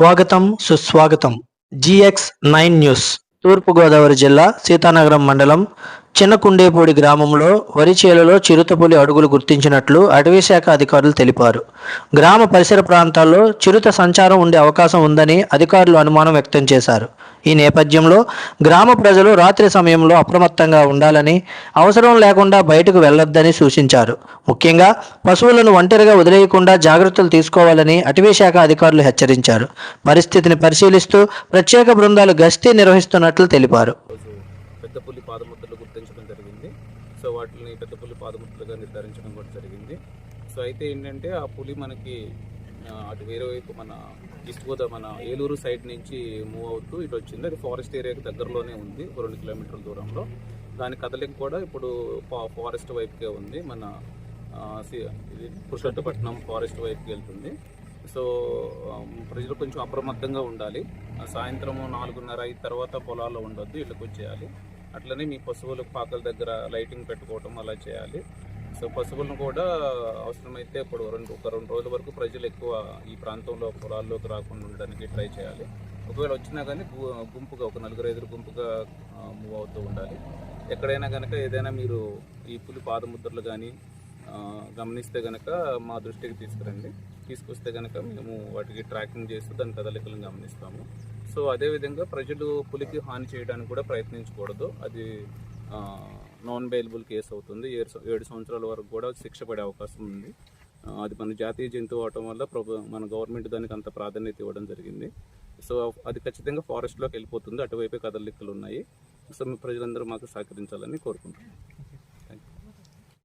స్వాగతం సుస్వాగతం. GX nine news. తూర్పుగోదావరి జిల్లా సీతానగరం మండలం చిన్నకుండేపూడి గ్రామంలో వరి చేలలో చిరుతపులి అడుగులు గుర్తించినట్లు అటవీ శాఖ అధికారులు తెలిపారు. గ్రామ పరిసర ప్రాంతాల్లో చిరుత సంచారం ఉండే అవకాశం ఉందని అధికారులు అనుమానం వ్యక్తం చేశారు. ఈ నేపథ్యంలో గ్రామ ప్రజలు రాత్రి సమయంలో అప్రమత్తంగా ఉండాలని అవసరం లేకుండా బయటకు వెళ్ళొద్దని సూచించారు. ముఖ్యంగా పశువులను ఒంటరిగా వదిలేయకుండా జాగ్రత్తలు తీసుకోవాలని అటవీ శాఖ అధికారులు హెచ్చరించారు. పరిస్థితిని పరిశీలిస్తూ ప్రత్యేక బృందాలు గస్తీ నిర్వహిస్తున్నట్లు తెలిపారు. పెద్దపల్లి పెద్ద పులి పాదముద్రలు గుర్తించడం జరిగింది. సో వాటిని పెద్ద పులి పాదముద్రలుగా నిర్ధారించడం కూడా జరిగింది. సో అయితే ఏంటంటే ఆ పులి మనకి అటు వేరే వైపు మన ఈస్ట్ గోదావరి మన ఏలూరు సైడ్ నుంచి మూవ్ అవుతూ ఇటు వచ్చింది. అది ఫారెస్ట్ ఏరియాకి దగ్గరలోనే ఉంది రెండు కిలోమీటర్ల దూరంలో. దాని కదలిక కూడా ఇప్పుడు ఫారెస్ట్ వైపుకే ఉంది. మన ఆ, ఇది పురుషోత్తపట్నం ఫారెస్ట్ వైపుకి వెళ్తుంది. సో ప్రజలు కొంచెం అప్రమత్తంగా ఉండాలి. ఆ, సాయంత్రం నాలుగున్నర అయిన తర్వాత పొలాల్లో ఉండొద్దు ఇళ్ళకి వచ్చేయాలి అట్లనే మీ పశువులకు పాకల దగ్గర లైటింగ్ పెట్టుకోవటం అలా చేయాలి. సో పశువులను కూడా అవసరమైతే ఇప్పుడు రెండు ఒక రెండు రోజుల వరకు ప్రజలు ఎక్కువ ఈ ప్రాంతంలో పొలాల్లోకి రాకుండా ఉండడానికి ట్రై చేయాలి. ఒకవేళ వచ్చినా కానీ గు- గుంపుగా ఒక నలుగురు ఐదుగురు గుంపుగా మూవ్ అవుతూ ఉండాలి. ఎక్కడైనా కనుక ఏదైనా మీరు ఈ పులి పాదముద్రలు కానీ గమనిస్తే కనుక మా దృష్టికి తీసుకురండి. తీసుకొస్తే కనుక మేము వాటికి ట్రాకింగ్ చేస్తూ దాని కదలికలను గమనిస్తాము. సో అదేవిధంగా ప్రజలు పులికి హాని చేయడానికి కూడా ప్రయత్నించకూడదు. అది నాన్ బెయిలబుల్ కేసు అవుతుంది. ఏడు ఏడు సంవత్సరాల వరకు కూడా శిక్ష పడే అవకాశం ఉంది. అది మన జాతీయ జంతువు అవటం వల్ల ప్రభు మన గవర్నమెంట్ దానికి అంత ప్రాధాన్యత ఇవ్వడం జరిగింది. సో అది ఖచ్చితంగా ఫారెస్ట్లోకి వెళ్ళిపోతుంది. అటువైపే కదలికలు ఉన్నాయి. సో మీ ప్రజలందరూ మాకు సహకరించాలని కోరుకుంటున్నాను